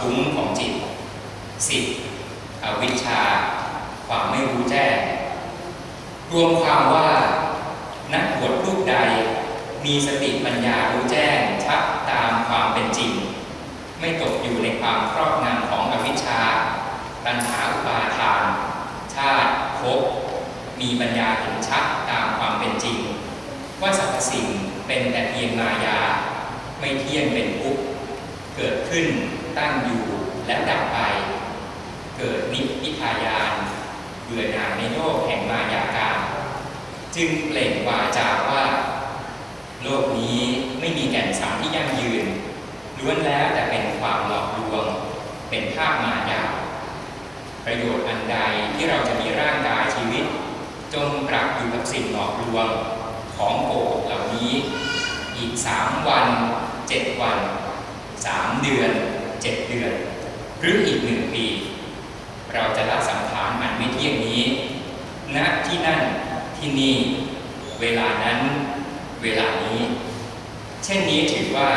ฟุ้งของจิตสิบอวิชชา ความไม่รู้แจ้ง รวมความว่า นักบวชรูปใด มีสติปัญญารู้แจ้งชัดตามความเป็นจริง ไม่ตกอยู่ในความครอบงำของอวิชชา ตัณหาอุปาทาน ชาติภพมีปัญญาเห็นชัดตามความเป็นจริง ว่าสรรพสิ่งเป็นแต่เพียงมายา ไม่เที่ยงเป็นทุกข์เกิดขึ้น ตั้งอยู่แล้วดับไป เกิดนิพพิทายาน เบื่อหน่ายในโลกแห่งมายาการจึงเปล่งวาจาว่า โลกนี้ไม่มีแก่นสารที่ยั่งยืนล้วนแล้วแต่เป็นความหลอกลวง เป็นภาพมายาประโยชน์อันใดที่เราจะมีร่างกายชีวิต จงปรับอยู่กับสิ่งหลอกลวงของโกรธเหล่านี้ อีกสามวันเจ็ดวันสามเดือน เจ็ดเดือน หรืออีกหนึ่งปี เราจะละสังขารอันไม่เที่ยงนี้ณที่นั่นที่นี่ เวลานั้น เวลานี้ เช่นนี้ถือว่า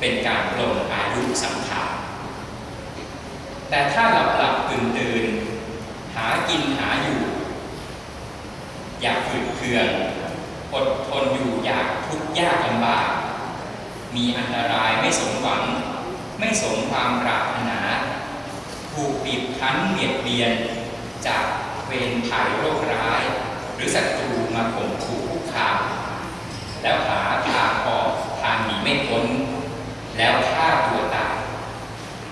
เป็นการปลงอายุสังขารแต่ถ้าหลับหลับตื่นตื่นหากินหาอยู่ อยากฝืดเคืองอดทนอยู่อยากทุกข์ยากลำบาก มีอันตรายไม่สมหวัง ไม่สมความปรารถนา ถูกบีบคั้นเบียดเบียน จากเวรภัยโรคร้าย หรือศัตรูมาข่มขู่คุกคามแล้วหาทางออกทางหนีไม่พ้น แล้วฆ่าตัวตาย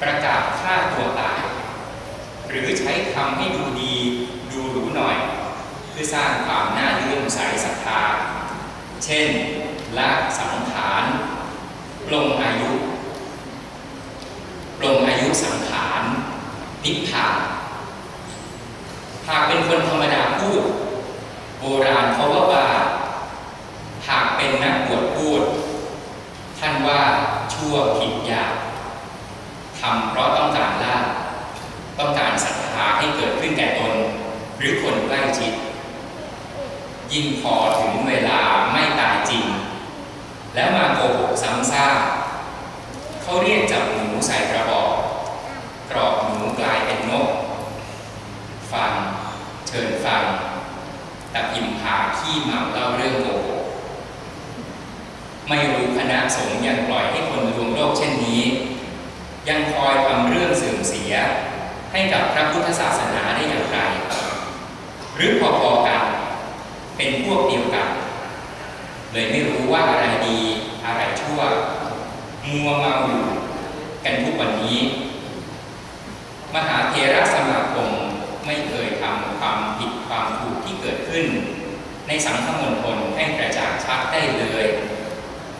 ประกาศฆ่าตัวตาย หรือใช้คำให้ดูดีดูหรูหน่อย เพื่อสร้างความน่าเลื่อมใสศรัทธา เช่นละสังขารปลงอายุ ปลงอายุสังขารนิพพานหากเป็นคนธรรมดาพูด โบราณเขาว่าว่าหากเป็นนักบวชพูด ท่านว่าชั่วผิดยากทำเพราะต้องการลาต้องการศรัทธาให้เกิดขึ้นแก่ตน หรือคนใกล้ชิด ยิ่งพอถึงเวลาไม่ตายจริง แล้วมาโกหกซ้ำซากเขาเรียกจับหนูใส่กระบอก กลายเป็นนก ฟัง เชิญฟังแต่พิมพาขี้เมาเล่าเรื่องโกหกไม่รู้คณะสงฆ์ยังปล่อยให้คนลวงโลกเช่นนี้ ยังคอยทำเรื่องเสื่อมเสีย ให้กับพระพุทธศาสนาได้อย่างไร หรือพอๆกัน เป็นพวกเดียวกัน เลยไม่รู้ว่าอะไรดีอะไรชั่วมัวเมาอยู่กันทุกวันนี้ มหาเทระสมาคมไม่เคยทำความผิดความถูกที่เกิดขึ้น ในสังคมณฑลให้กระจ่างชัดได้เลย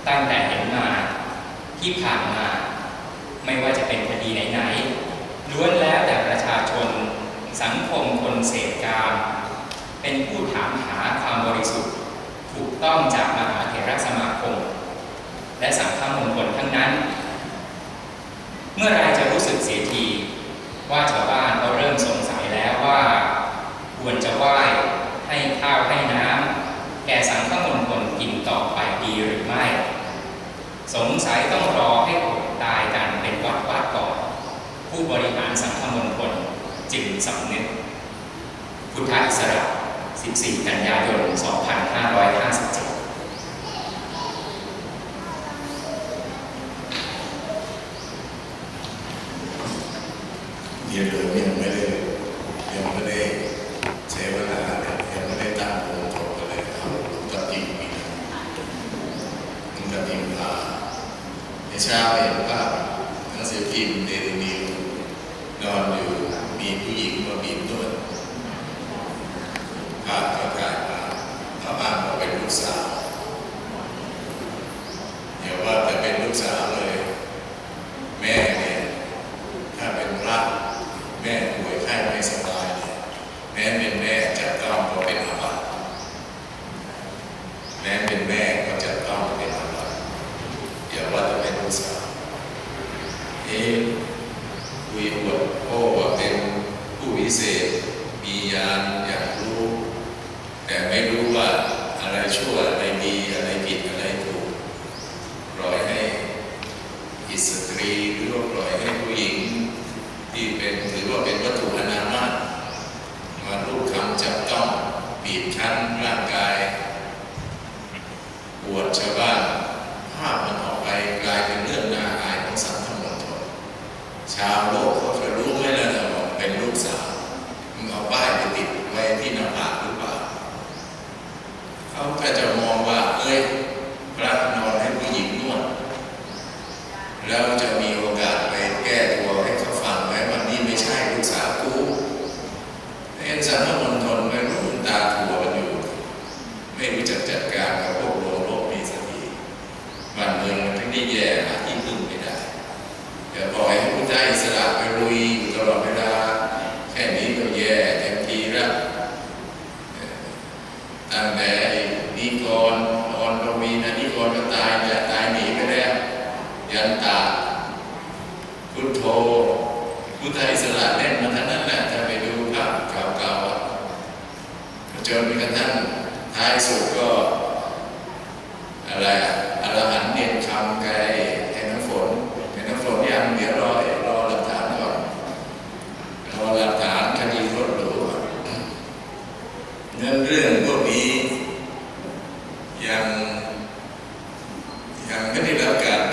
ตั้งแต่เห็นมาที่ผ่านมา ไม่ว่าจะเป็นคดีไหนๆล้วนแล้วแต่ประชาชน สังคมคนเสพกามเป็นผู้ถามหาความบริสุทธิ์ ถูกต้องจากมหาเถรสมาคม และสังฆมณฑลทั้งนั้น เมื่อไรจะรู้สึกเสียที ว่าชาวบ้านเขาเริ่มสงสัยแล้วว่า ควรจะไหว้ให้ข้าวให้น้ำแก่สังฆมณฑลกินต่อไปดีหรือไม่ สงสัยต้องรอให้อดตายกันเป็นวัดวัดก่อน ผู้บริหารสังฆมณฑลจึงสำนึกพุทธอิสระ 14 กันยายน 2557 пока.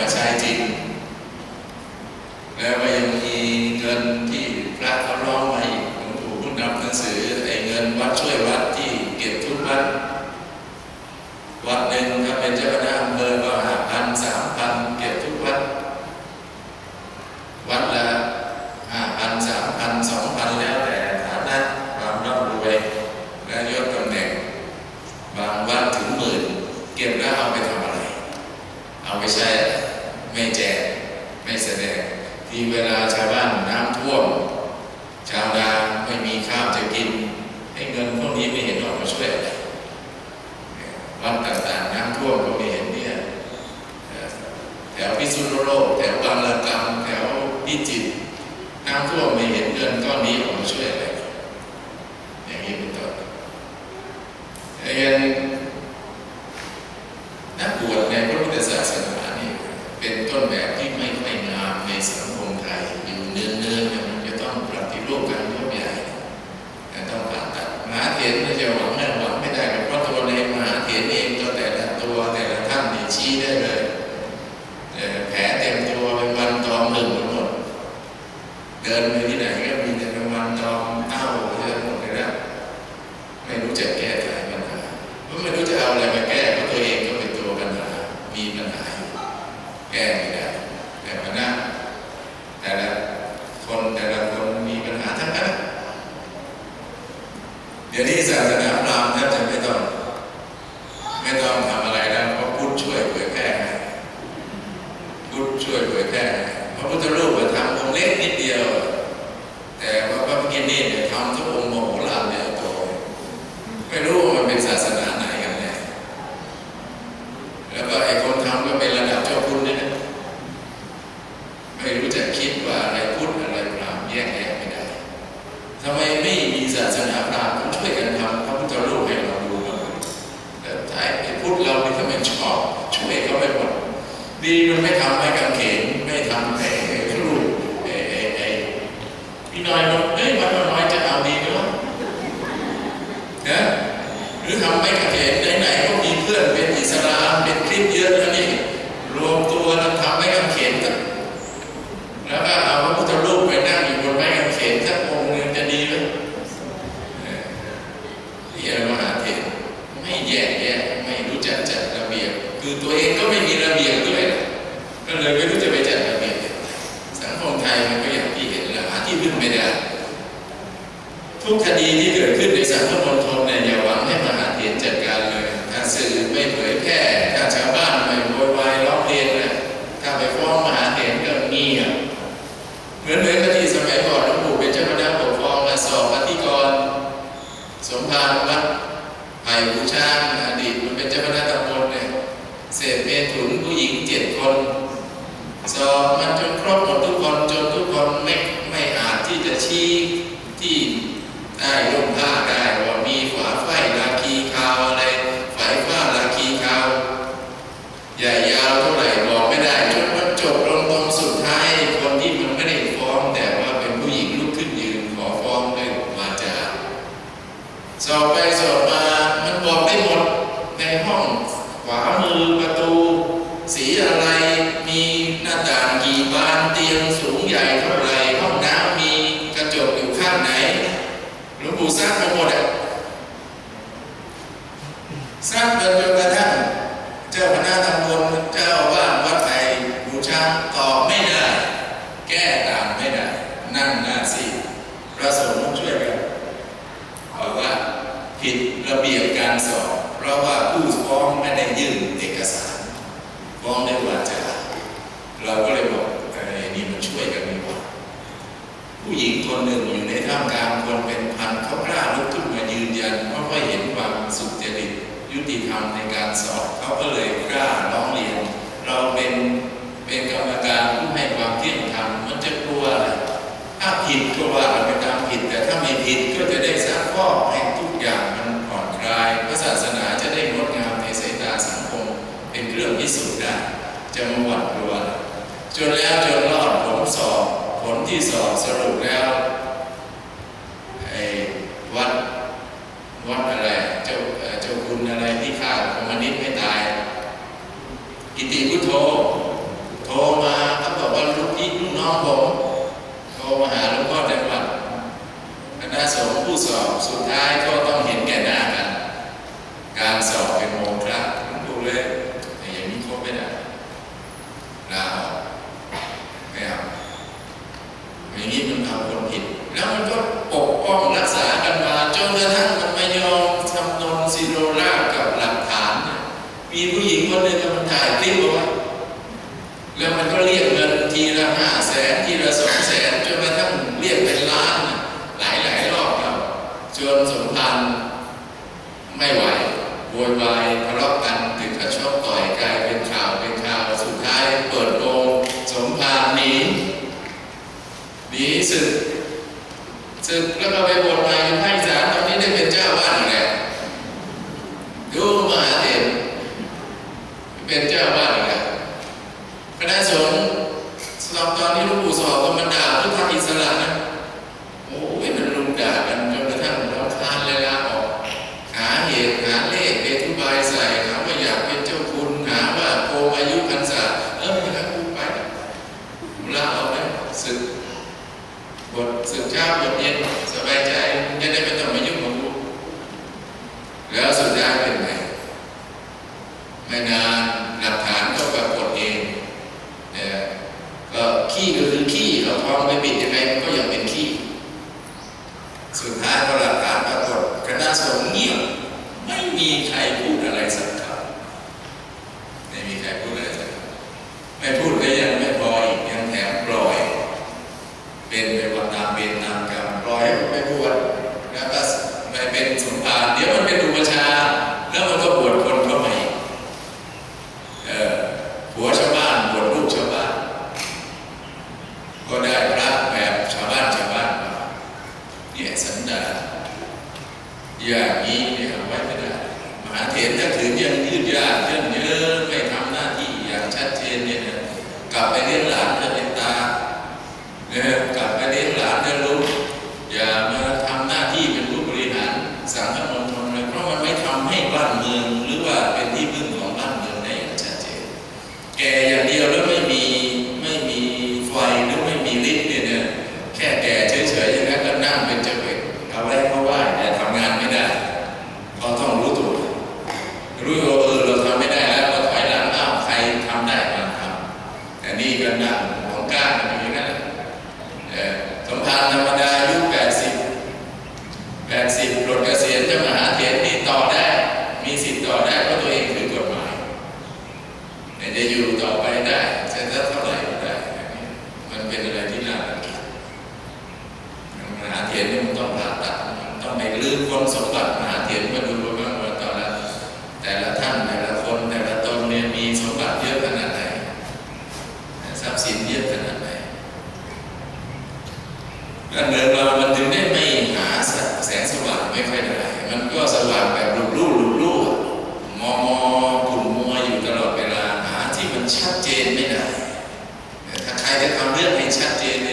มาใช้จริง แล้วก็ยังมีเงิน saying, ขวามือประตู สีอะไรมีหน้าต่างกี่บานเตียงสูงใหญ่เท่าไรห้องน้ำมีกระจกอยู่ข้างไหนหลวงปู่สร้างประม law สุดท้ายก็ต้องเห็นแก่หน้ากัน การสอบเป็นโมฆะดูเลยแต่อย่างนี้ทษไม่ได้ลาออกไม่เอาอย่างนี้มันทำคนผิด แล้วมันก็ปกป้องรักษากันมาจนกระทั่งมันไม่ยอมทำนนซิโรรากับหลักฐาน มีผู้หญิงคนหนึ่งกำลังถ่ายคลิปเอาไว้แล้วมันก็เรียกเงินทีละห้าแสนทีละสองแสน จนสมพันธ์ไม่ไหวโวยวายทะเลาะกันี้ก็คือขี้เราพอไราไปบิดยังไง การเดินเรามันถึงได้ไม่หาแสงสว่างไม่ค่อยได้มันก็สว่างแบบลุกลู่ลุกลู่มอมอขุ่นมัวอยู่ตลอดเวลาหาที่มันชัดเจนไม่ได้ถ้าใครจะทำเรื่องให้ชัดเจนเ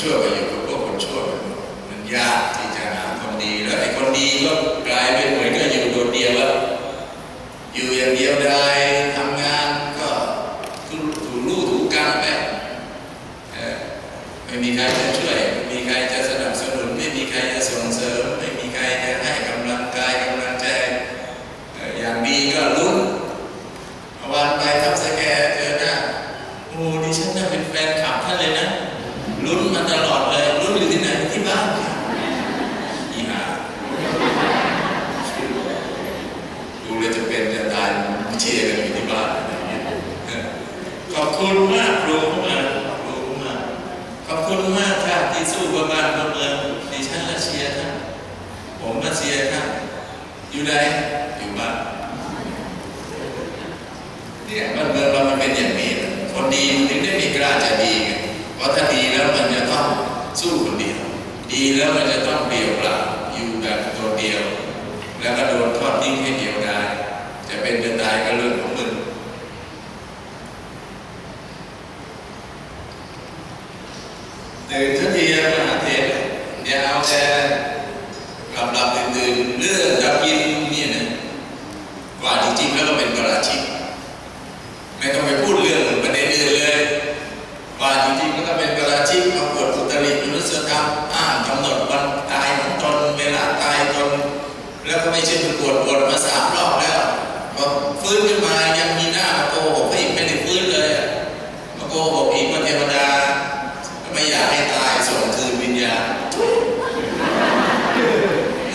ชั่วไปอยู่กับพวกคนชั่วมันยากที่จะหาคนดีแล้วไอ้คนดีก็กลายเป็นเหมือนกับอยู่โดดเดียวแล้วอยู่อย่างเดียวได้ทำงานก็ถูถูลู่ถูกรรมไปเออไม่มีใครจะช่วยไม่มีใครจะสนับสนุนไม่มีใครจะส่งเสริม ไม่มีใครจะให้กำลังกายกำลังใจเอ่ออย่างดีก็ลุ้นเมื่อวานไปทับสแกเจอหน้าโอ้ดิฉันน่ะเป็นแฟนคลับท่านเลยนะลุ้นมาตลอดเลยลุ้นอยู่ที่ไหนที่บ้านอีห่าดูเลยจะเป็นจะตายเชียร์กันอยู่ที่บ้านอะไรอย่างเงี้ยเออขอบคุณมากครูมากครูมาก ขอบคุณมากค่ะที่สู้เพื่อบ้านเพื่อเมืองดิฉันและเชียร์ท่านผมมาเชียร์ท่านอยู่ไหนอยู่บ้าน เนี่ยบ้านเมืองเรามันเป็นอย่างนี้นะคนดีมันถึงได้มีกล้าจะดีไงเพราะถ้าดีแล้วมันจะต้องสู้คนเดียว ดีแล้วมันจะต้องเปลี่ยวเปล่าอยู่แบบตัวเดียว แล้วก็โดนทอดทิ้งให้เดียวดายจะเป็นจะตายก็เรื่องของมึงตื่นทันทีนะมหาเทศอย่าเอาแต่หลับหลับตื่นตื่นเรื่องดับยินเนี่ยนะกว่าจริงๆแล้วก็เป็นประราชิก ไม่ต้องไปพูดเรื่องประเด็นอื่นเลย ว่าจริงๆก็ต้องเป็นประราชิกมาปวดอุตริมนุษยธรรมอ้างกำหนดวันตายของตนเวลาตายตนแล้วก็ไม่ใช่เป็นปวดปวดมาสามรอบแล้วพอฟื้นขึ้นมายังมีหน้ามาโกหกอีกไม่ได้ฟื้นเลยมาโกหกอีกว่าเทวดา ไม่อยากให้ตายส่งคืนวิญญาณ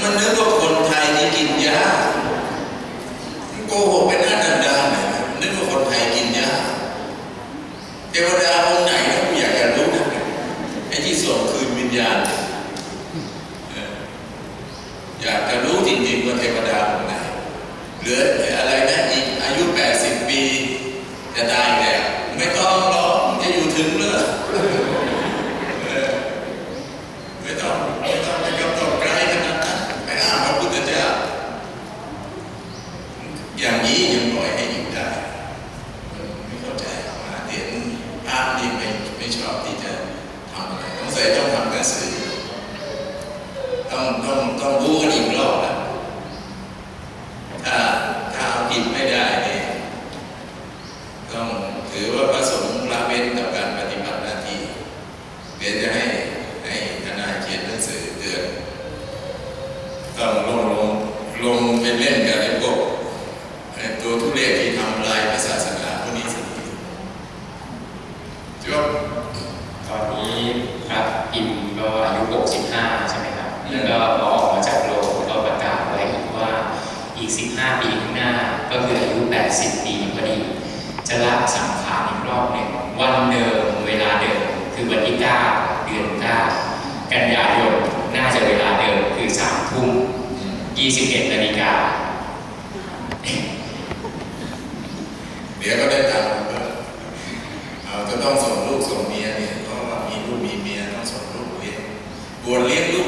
มันนึกว่าคนไทยนี่กินยาโกหกเป็นหน้าด้านๆเลยนะนึกว่าคนไทยกินยาเทวดาองค์ไหนนะกูอยากจะรู้นะไอ้ที่ส่งคืนวิญญาณเอออยากจะรู้จริงๆว่าเทวดาองค์ไหนเหลืออะไรนะอีกอายุ 80 ปี จะตายแล้วไม่ต้องหรอกจะอยู่ถึงเลย ไม่ต้องไม่ต้องไปกำหนดไกลขนาดนั้นไปอ้างพระพุทธเจ้า อย่างนี้ยังปล่อยให้อยู่ได้ไม่เข้าใจมหาเถรพระนี่ไม่ไม่ชอบที่จะทำอะไรต้องใส่ต้องทำหนังสือต้องต้องต้องรู้กันอีกรอบนะถ้าถ้าเอาผิดไม่ได้เนี่ยต้องถือว่าพระสงฆ์ละเว้นต่อการปฏิบัติหน้าที่ เดี๋ยวจะให้ให้ทนายเขียนหนังสือเตือนต้องลงลงลงไป เล่นกับไอ้พวกไอ้ตัวทุเรศที่ทำลายพระศาสนาพวกนี้สิจบตอนนี้พระอินทร์ก็อายุ 65 ใช่ไหมครับ แล้วก็พอออกมาจากโลกก็ประกาศไว้อีกว่าอีก 15 ปีข้างหน้าก็คืออายุ 80 ปีพอดี จะละสังขารอีกรอบหนึ่งวันเดิมเวลาเดิมคือวันที่ 9 เดือน 9 กันยายนน่าจะเวลาเดิมคือ 3 ทุ่ม 21นาฬิกา เดี๋ยวก็ได้ตังค์เราจะต้องส่งลูกส่งเมียเนี่ยเพราะว่ามีลูกมีเมียต้องส่งลูกเรียนบวชเลี้ยงลูก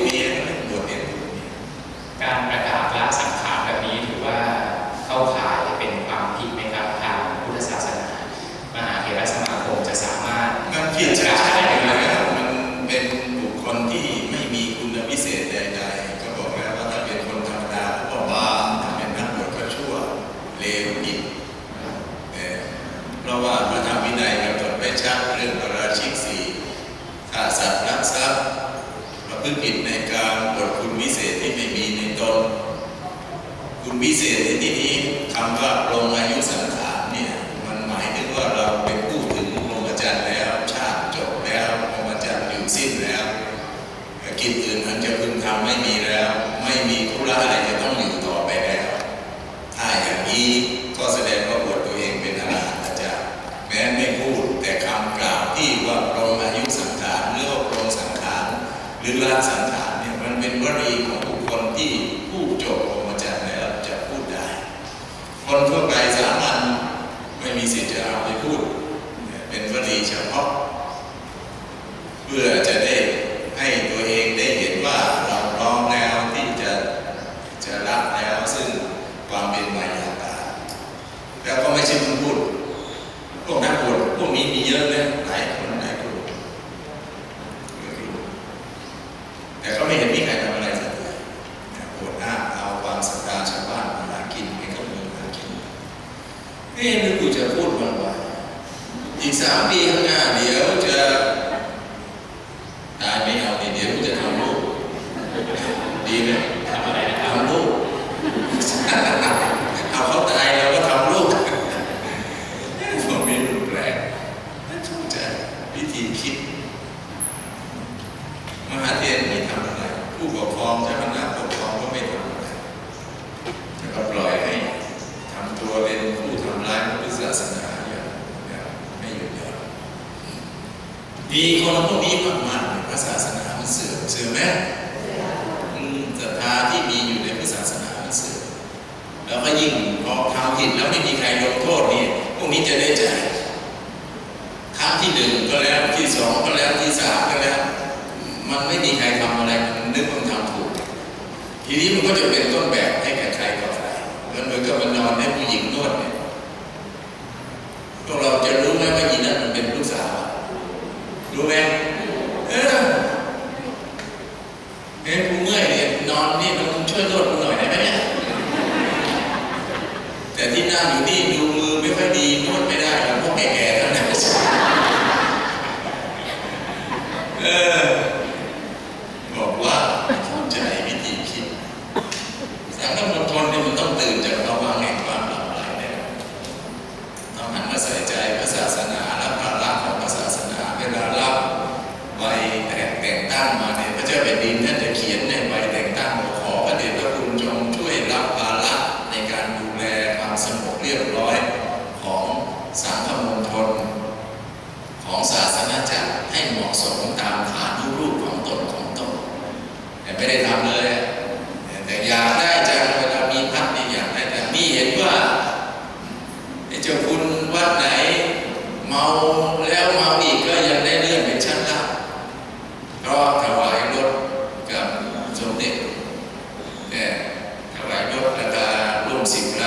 นไม่ทำอะไร ผู้ปกครองเจ้าคณะปกครองก็ไม่ทำอะไรแล้ก็ปล่อยให้ทำตัวเป็นผู้ทำร้ายพระพุศาสนาอย่างไม่หยุดหย่อนดีคนพวกนี้มากมายพระศาสนามันเสื่อมเสื่อมไหมศรัทธาที่มีอยู่ในพระศาสนามันเสื่อมแล้วก็ยิ่งพอทำผิดแล้วไม่มีใครลงโทษนี่พวกนี้จะได้ใจครั้งที่หนึ่งก็แล้วที่สองก็แล้วที่สามก็แล้ว มันไม่มีใครทำอะไรมันนึกมันทำถูก ทีนี้มันก็จะเป็นต้นแบบให้แก่ใครต่อใครมันเหมือนกับมันนอนให้ผู้หญิงนวดเนี่ยพวกเราจะรู้ไหมว่าหญิงนั้นมันเป็นลูกสาวรู้ไหมเออเอ้ยผู้เมื่อยเนี่ยนอนนี่มันช่วยนวดกูหน่อยได้ไหมเนี่ยแต่ที่นั่งอยู่นี่ดูมือไม่ค่อยดีนวดไม่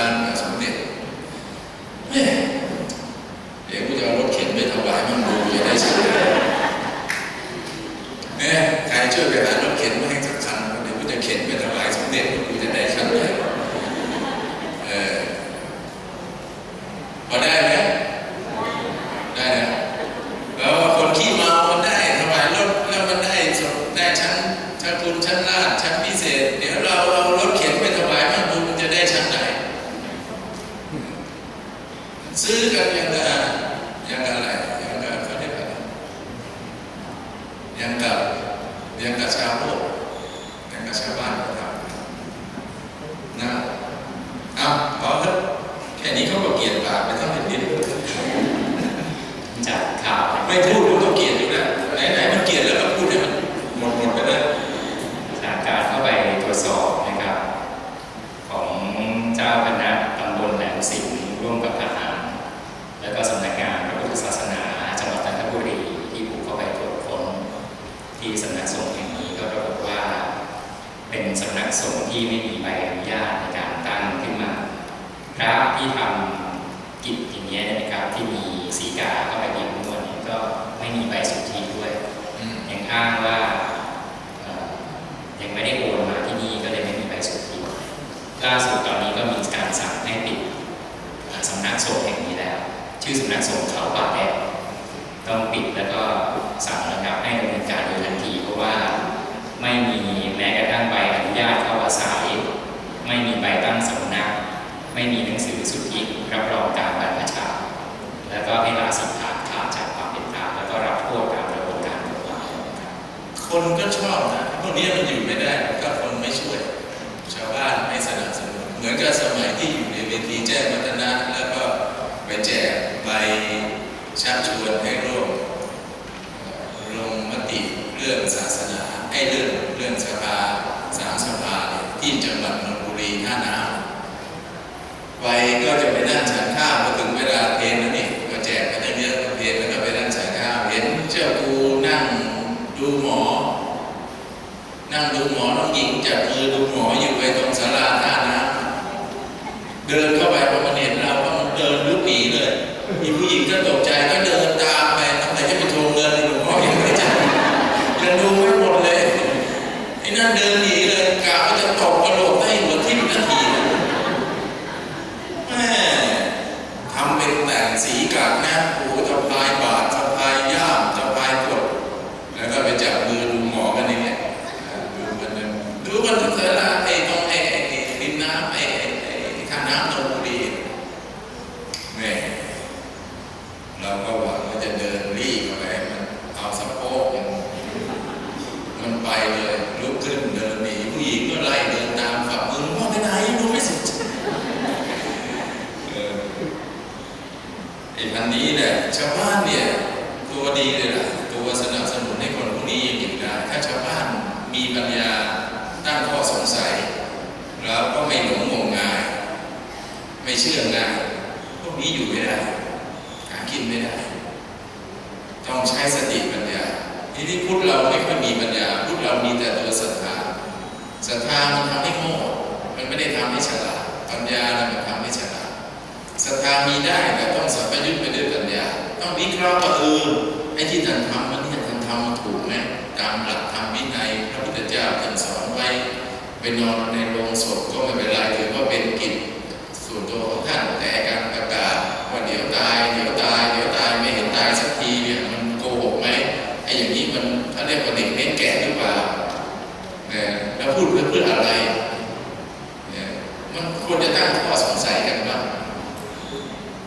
and จสอบนะครับ ของเจ้าคณะตำบลแหลมสิงห์ร่วมกับทหาร และก็สำนักงานพระพุทธศาสนาจังหวัดจันทบุรีที่บุกเข้าไปตรวจค้นที่สำนักสงฆ์แห่งนี้ก็ปรากฏว่า เป็นสำนักสงฆ์ที่ไม่มีใบอนุญาตในการตั้งขึ้นมาพระที่ทำกิจอย่างนี้นะครับที่มีสีกาเข้าไปมีนวดก็ไม่มีใบสุทธิด้วยอย่างอ้างว่า ล่าสุดตอนนี้ก็มีการสั่งให้ปิดสำนักสงฆ์แห่งนี้แล้ว ชื่อสำนักสงฆ์เขาป่าแดดต้องปิดแล้วก็สั่งระงับให้ดำเนินการโดยทันที เพราะว่าไม่มีแม้กระทั่งใบอนุญาตเข้าอาศัย ไม่มีใบตั้งสำนัก ไม่มีหนังสือสุทธิรับรองการบรรพชา แล้วก็ให้ลาสังขารขาดจากความเป็นพระแล้วก็รับโทษตามกระบวนการกฎหมายคนก็ชอบนะพวกนี้มันอยู่ไม่ได้ก็คนไม่ช่วย ชาวบ้านไม่สนับ เหมือนกับสมัยที่อยู่ในเวทีแจ้งวัฒนะแล้วก็ไปแจกใบชักชวนให้ร่วมลงมติเรื่องศาสนาไอ้เรื่องเรื่องสภาสามสภาที่จังหวัดนนทบุรีท่าน้ำไปก็จะไปนั่งฉันข้าวพอถึงเวลาเพลนแล้วนี่ก็แจกกันเยอะเพลนแล้วก็ไปนั่งฉันข้าวเห็นเจ้าครูนั่งดูหมอ นั่งดูหมอน้องหญิงจับมือดูหมออยู่ไปตรงศาลาท่าน้ำ เดินเข้าไปพอมันเห็นเราก็เดินลุกหนีเลยมีผู้หญิงก็ตกใจก็เดินตามไปทำไมจะไปทวงเงินหลวงพ่อยังไม่จ่ายยังดูไม่หมดเลยไอ้นั่นเดินหนีเลยกะว่าจะตบกระโดดให้หัวทิ่มนาทีแม่ทำเป็นแต่งสีกากหน้าปูสะพายบาทสะพายย่ามสะพายกด แล้วก็ไปจับมือดูหมอกันนี่แหละดูมันนะดูมันทุกเวลาไอ้ตรงไอ้ไอ้ไอ้ริมน้ำไอ้ไอ้ไอ้ท่าน้ำนนทบุรีแม่เราก็หวังว่าจะเดินรีบเข้าไปให้มันเอาสะโพกมันมันไปเลยลุกขึ้นเดินหนีผู้หญิงก็ไล่เดินตามฝักมือว่าไปไหนดูไม่สนใจเออไอ้พันนี้เนี่ยชาวบ้านเนี่ยตัวดีเลยล่ะ ตัวสนับสนุนให้คนพวกนี้ยังอยู่ได้ ถ้าชาวบ้านมีปัญญาตั้งข้อสงสัย แล้วก็ไม่หลงงมงาย ไม่เชื่อง่ายพวกนี้อยู่ไม่ได้ หากินไม่ได้ ต้องใช้สติปัญญา ทีนี้พุทธเราไม่ค่อยมีปัญญา พุทธเรามีแต่ตัวศรัทธา ศรัทธามันทำให้โง่มันไม่ได้ทำให้ฉลาดปัญญาเนี่ยทำให้ฉลาดศรัทธามีได้แต่ต้องสัมยุตไปด้วยปัญญา ต้องวิเคราะห์ว่าเออไอ้ที่ท่านทำมันเนี่ท่านทำมันถูกไหมตามหลักธรรมวินัยพระพุทธเจ้าท่านสอนไว้ไปนอนในโรงศพก็ไม่เป็นไรถือว่าเป็นกิจส่วนตัวของท่านแต่การประกาศว่าเดี๋ยวตายเดี๋ยวตายเดี๋ยว เพื่ออะไรเนี่ยมันควรจะตั้งข้อสงสัยกันบ้าง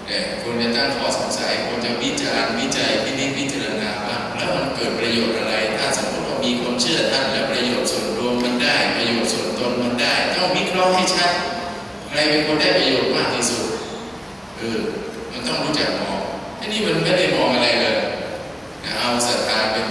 เนี่ยควรจะตั้งข้อสงสัยควรจะวิจารณ์วิจัยพินิจพิจารณาว่างแล้วมันเกิดประโยชน์อะไร ถ้าสมมติว่ามีคนเชื่อท่านแล้วประโยชน์ส่วนรวมมันได้ ประโยชน์ส่วนตนมันได้ต้องวิเคราะห์ให้ชัดใครเป็นคนได้ประโยชน์มากที่สุดเออมันต้องรู้จักมองอันนี้มันไม่ได้มองอะไรเลยนะเอาศรัทธาเป็น